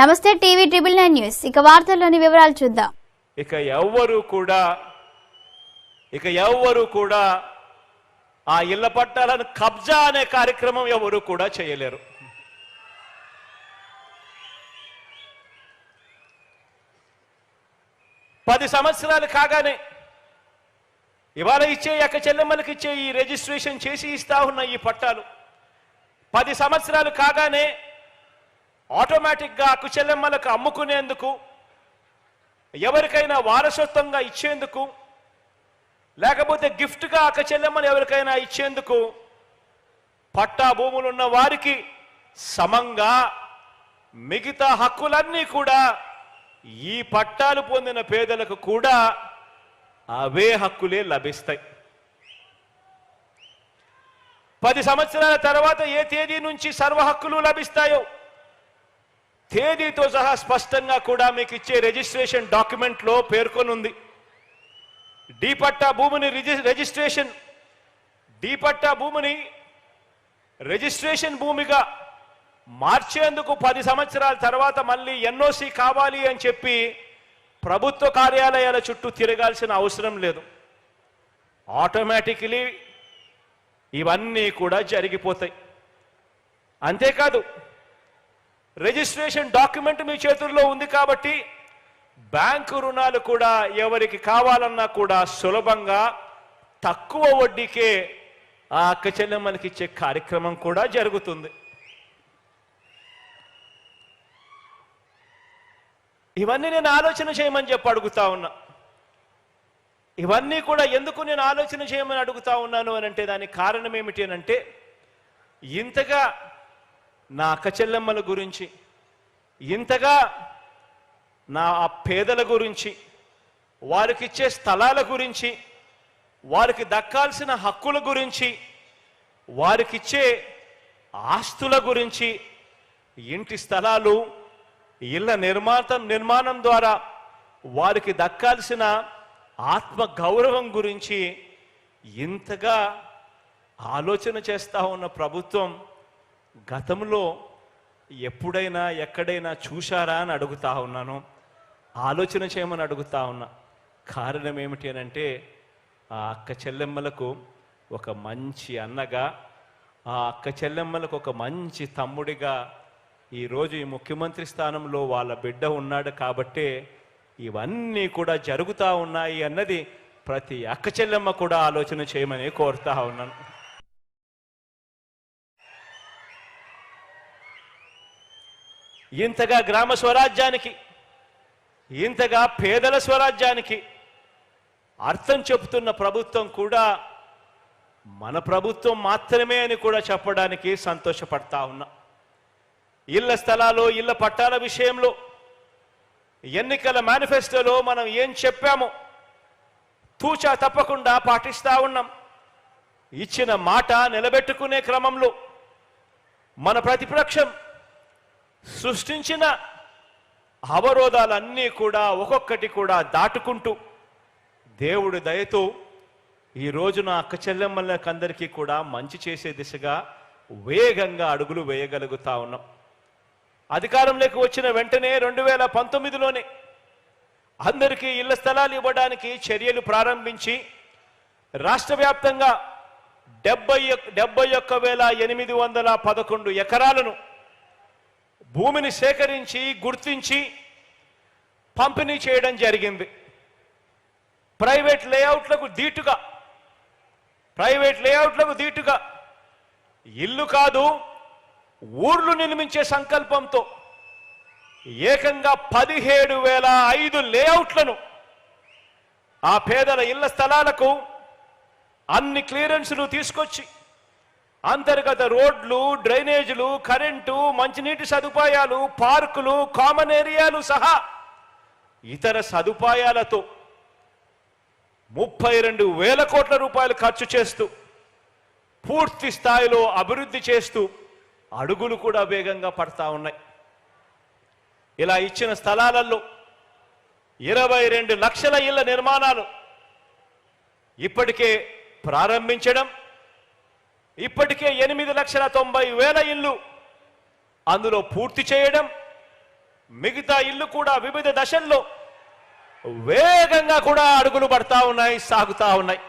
నమస్తే TV triple nine news. ఇక వార్తల్లోని వివరాలు చూద్దాం. ఇక ఎవ్వరు కూడా ఇక ఎవ్వరు కూడా ఆ ఇళ్ళ పట్టాలను కబ్జా అనే కార్యక్రమం ఎవరు కూడా చేయలేరు. పది సంవత్సరాలు కాగానే ఇవాళ ఇచ్చే ఎక్క చెల్లెమ్మలకి ఇచ్చే ఈ రిజిస్ట్రేషన్ చేసి ఇస్తా ఉన్న ఈ పట్టాలు. పది సంవత్సరాలు కాగానే ఆటోమేటిక్గా అక్కుచెల్లెమ్మలకు అమ్ముకునేందుకు ఎవరికైనా వారసత్వంగా ఇచ్చేందుకు లేకపోతే గిఫ్ట్గా అక్క చెల్లెమ్మలు ఎవరికైనా ఇచ్చేందుకు పట్టా భూములు ఉన్న వారికి సమంగా మిగతా హక్కులన్నీ కూడా ఈ పట్టాలు పొందిన పేదలకు కూడా అవే హక్కులే లభిస్తాయి. పది సంవత్సరాల తర్వాత ఏ తేదీ నుంచి సర్వ హక్కులు లభిస్తాయో తేదీతో సహా స్పష్టంగా కూడా మీకు ఇచ్చే రిజిస్ట్రేషన్ డాక్యుమెంట్లో పేర్కొనుంది ఉంది. భూమిని రిజిస్ట్రేషన్ డిపట్టా భూమిని రిజిస్ట్రేషన్ భూమిగా మార్చేందుకు పది సంవత్సరాల తర్వాత మళ్ళీ ఎన్ఓసి కావాలి అని చెప్పి ప్రభుత్వ కార్యాలయాల చుట్టూ తిరగాల్సిన అవసరం లేదు. ఆటోమేటికలీ ఇవన్నీ కూడా జరిగిపోతాయి. అంతేకాదు రిజిస్ట్రేషన్ డాక్యుమెంట్ మీ చేతుల్లో ఉంది కాబట్టి బ్యాంకు రుణాలు కూడా ఎవరికి కావాలన్నా కూడా సులభంగా తక్కువ వడ్డీకే ఆ అక్క చెల్లెమ్మలకి ఇచ్చే కార్యక్రమం కూడా జరుగుతుంది. ఇవన్నీ నేను ఆలోచన చేయమని చెప్పి అడుగుతా ఉన్నా. ఇవన్నీ కూడా ఎందుకు నేను ఆలోచన చేయమని అడుగుతా ఉన్నాను అని అంటే దానికి కారణం ఏమిటి అని అంటే ఇంతగా నా అక్క చెల్లెమ్మల గురించి ఇంతగా నా ఆ పేదల గురించి వారికి ఇచ్చే స్థలాల గురించి వారికి దక్కాల్సిన హక్కుల గురించి వారికిచ్చే ఆస్తుల గురించి ఇంటి స్థలాలు ఇళ్ళ నిర్మాత నిర్మాణం ద్వారా వారికి దక్కాల్సిన ఆత్మ గౌరవం గురించి ఇంతగా ఆలోచన చేస్తా ఉన్న ప్రభుత్వం గతంలో ఎప్పుడైనా ఎక్కడైనా చూశారా అని అడుగుతా ఉన్నాను. ఆలోచన చేయమని అడుగుతా ఉన్నా. కారణం ఏమిటి అని అంటే ఆ అక్క చెల్లెమ్మలకు ఒక మంచి అన్నగా ఆ అక్క చెల్లెమ్మలకు ఒక మంచి తమ్ముడిగా ఈరోజు ఈ ముఖ్యమంత్రి స్థానంలో వాళ్ళ బిడ్డ ఉన్నాడు కాబట్టే ఇవన్నీ కూడా జరుగుతూ ఉన్నాయి అన్నది ప్రతి అక్క చెల్లెమ్మ కూడా ఆలోచన చేయమని కోరుతా ఉన్నాను. ఇంతగా గ్రామ స్వరాజ్యానికి ఇంతగా పేదల స్వరాజ్యానికి అర్థం చెబుతున్న ప్రభుత్వం కూడా మన ప్రభుత్వం మాత్రమే అని కూడా చెప్పడానికి సంతోషపడతా ఉన్నా. ఇళ్ళ స్థలాలు ఇళ్ళ పట్టాల విషయంలో ఎన్నికల మేనిఫెస్టోలో మనం ఏం చెప్పామో తూచా తప్పకుండా పాటిస్తా ఉన్నాం. ఇచ్చిన మాట నిలబెట్టుకునే క్రమంలో మన ప్రతిపక్షం సృష్టించిన అవరోధాలన్నీ కూడా ఒక్కొక్కటి కూడా దాటుకుంటూ దేవుడి దయతో ఈ రోజున అక్క చెల్లెమ్మలకందరికీ కూడా మంచి చేసే దిశగా వేగంగా అడుగులు వేయగలుగుతా ఉన్నాం. అధికారంలోకి వచ్చిన వెంటనే రెండు వేల పంతొమ్మిదిలోనే అందరికీ ఇళ్ళ స్థలాలు ఇవ్వడానికి చర్యలు ప్రారంభించి రాష్ట్ర వ్యాప్తంగా డెబ్బై డెబ్బై ఒక్క వేల ఎనిమిది వందల పదకొండు ఎకరాలను భూమిని సేకరించి గుర్తించి పంపిణీ చేయడం జరిగింది. ప్రైవేట్ లేఅవుట్లకు దీటుగా ప్రైవేట్ లేఅవుట్లకు దీటుగా ఇల్లు కాదు ఊర్లు నిర్మించే సంకల్పంతో ఏకంగా పదిహేడు వేల ఐదు లేఅవుట్లను ఆ పేదల ఇళ్ళ స్థలాలకు అన్ని క్లియరెన్సులు తీసుకొచ్చి అంతర్గత రోడ్లు డ్రైనేజీలు కరెంటు మంచినీటి సదుపాయాలు పార్కులు కామన్ ఏరియాలు సహా ఇతర సదుపాయాలతో ముప్పై రెండు వేల కోట్ల రూపాయలు ఖర్చు చేస్తూ పూర్తి స్థాయిలో అభివృద్ధి చేస్తూ అడుగులు కూడా వేగంగా పడతా ఉన్నాయి. ఇలా ఇచ్చిన స్థలాలలో ఇరవై రెండు లక్షల ఇళ్ళ నిర్మాణాలు ఇప్పటికే ప్రారంభించడం ఇప్పటికే ఎనిమిది లక్షల తొంభై వేల ఇల్లు అందులో పూర్తి చేయడం మిగతా ఇల్లు కూడా వివిధ దశల్లో వేగంగా కూడా అడుగులు పడతా ఉన్నాయి సాగుతా ఉన్నాయి.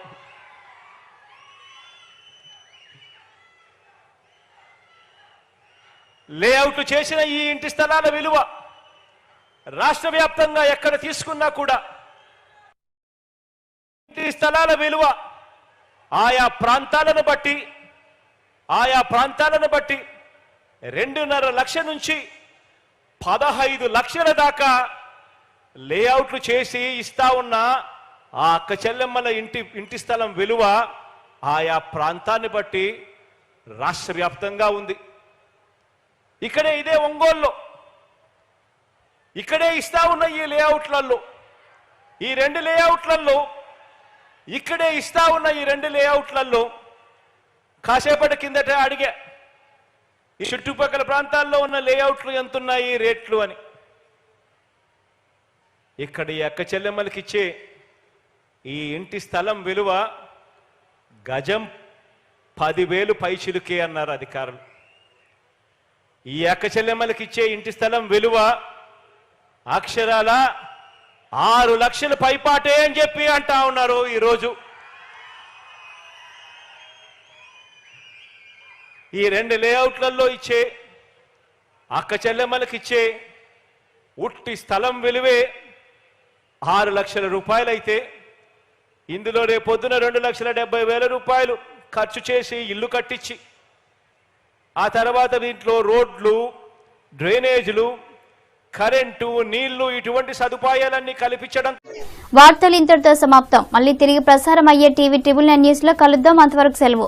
లేఅవుట్ చేసిన ఈ ఇంటి స్థలాల విలువ రాష్ట్ర వ్యాప్తంగా ఎక్కడ తీసుకున్నా కూడా ఇంటి స్థలాల విలువ ఆయా ప్రాంతాలను బట్టి ఆయా ప్రాంతాలను బట్టి రెండున్నర లక్ష నుంచి పదహైదు లక్షల దాకా లేఅవుట్లు చేసి ఇస్తా ఉన్న ఆ అక్క చెల్లెమ్మల ఇంటి ఇంటి స్థలం విలువ ఆయా ప్రాంతాన్ని బట్టి రాష్ట్ర వ్యాప్తంగా ఉంది. ఇక్కడే ఇదే ఒంగోలులో. ఇక్కడే ఇస్తా ఉన్న ఈ లేఅవుట్లలో ఈ రెండు లేఅవుట్లలో ఇక్కడే ఇస్తా ఉన్న ఈ రెండు లేఅవుట్లలో కాసేపటి కిందట అడిగా ఈ చుట్టుపక్కల ప్రాంతాల్లో ఉన్న లేఅవుట్లు ఎంతున్నాయి రేట్లు? అని. ఇక్కడ ఈ అక్క చెల్లెమ్మలకి ఇచ్చే ఈ ఇంటి స్థలం విలువ గజం పదివేలు పైచిలుకే అన్నారు అధికారులు. ఈ అక్క చెల్లెమ్మలకి ఇచ్చే ఇంటి స్థలం విలువ అక్షరాల ఆరు లక్షల పైపాటే అని చెప్పి అంటా ఉన్నారు ఈరోజు. ఈ రెండు లేఅవుట్లలో ఇచ్చే అక్క చెల్లెమ్మలకి ఇచ్చే ఉట్టి స్థలం విలువే ఆరు లక్షల రూపాయలైతే ఇందులో రేపొద్దున రెండు లక్షల డెబ్బై వేల రూపాయలు ఖర్చు చేసి ఇల్లు కట్టించి ఆ తర్వాత దీంట్లో రోడ్లు డ్రైనేజీలు కరెంటు నీళ్ళు ఇటువంటి సదుపాయాలన్నీ కల్పించడం. వార్తలు ఇంతటితో సమాప్తం. మళ్ళీ తిరిగి ప్రసారం అయ్యే టీవీ ట్రిబుల్ న్యూస్లో కలుద్దాం. అంతవరకు సెలవు.